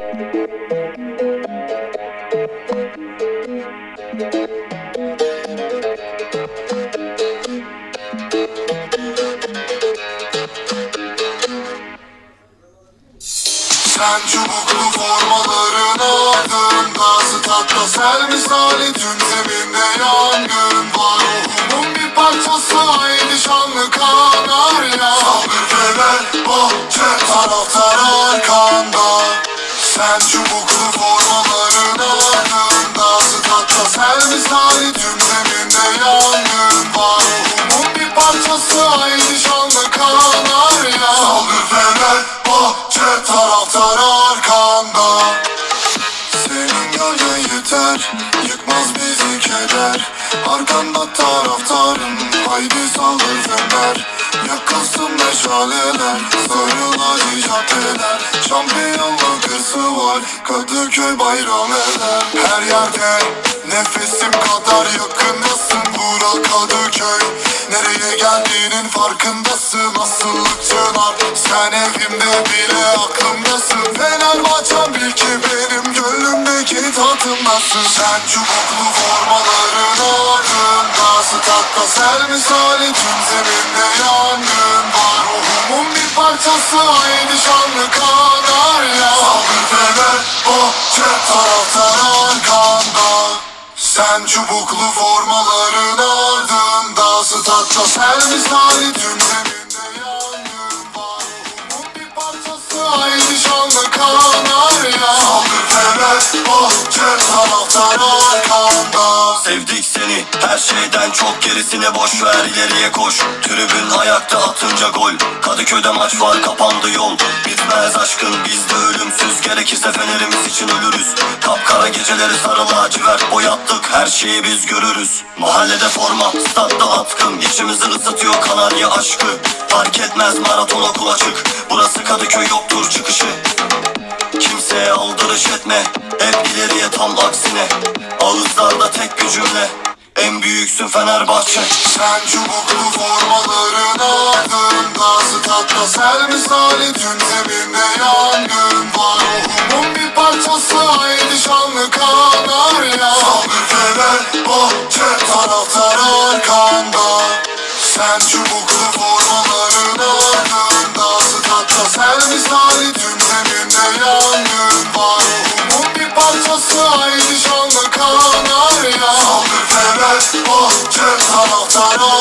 Sen çubuklu formaların ardında Statta sel misali tüm zeminde yangın var. Ruhumun bir parçası aynı şanlı kanarya. Saldır fener bahçe taraftar arkanda Sen çubuklu formaların ardında Statta sel misali tüm zeminde yangın. Var Ruhumun bir parçası aynı şanlı kanarya Saldır fener bahçe taraftar arkanda. Senin gölgen yeter Yıkmaz bizi keder. Arkanda taraftarım Haydi saldır fener. Yakılsın meşaleler Sarıl var Kadıköy bayram eder Her yerde Nefesim kadar yakındasın Bura Kadıköy Nereye geldiğinin farkındasın. Asıllık çınar Sen evimde bile aklımdasın. Fenerbahçem bil ki benim gönlümdeki tatımdasın. Sen çubuklu formaların ardında Statta sel misali tüm zeminde var Aynı şanlı bahçe taraftar arkanda sen çubuklu formaların ardında. Statta sel misali tüm zeminde yangın var. Ruhumun bir parçası aynı şanlı kanarya Saldır fener bahçe taraftar arkanda Sevdik her şeyden çok gerisini boş ver ileriye koş. Tribün ayakta atınca gol. Kadıköy'de maç var kapandı yol. Bitmez aşkın bizde ölümsüz. Gerekirse fenerimiz için ölürüz. Kapkara geceleri sarı lacivert boyattık. Her şeyi biz görürüz. Mahallede forma statta atkın. İçimizi ısıtıyor kanarya aşkı. Fark etmez maraton okul açık. Burası Kadıköy yoktur çıkışı. Kimseye aldırış etme. Hep ileriye tam aksine. Ağızlarda tek bir cümle En büyüksün Fenerbahçe. Sen çubuklu formaların ardında Statta sel misali tüm zeminde yangın. Var Ruhumun bir parçası aynı şanlı kanarya Saldır fener bahçe taraftar arkanda. Sen çubuklu formaların ardında Statta sel misali tüm zeminde yangın Tarot.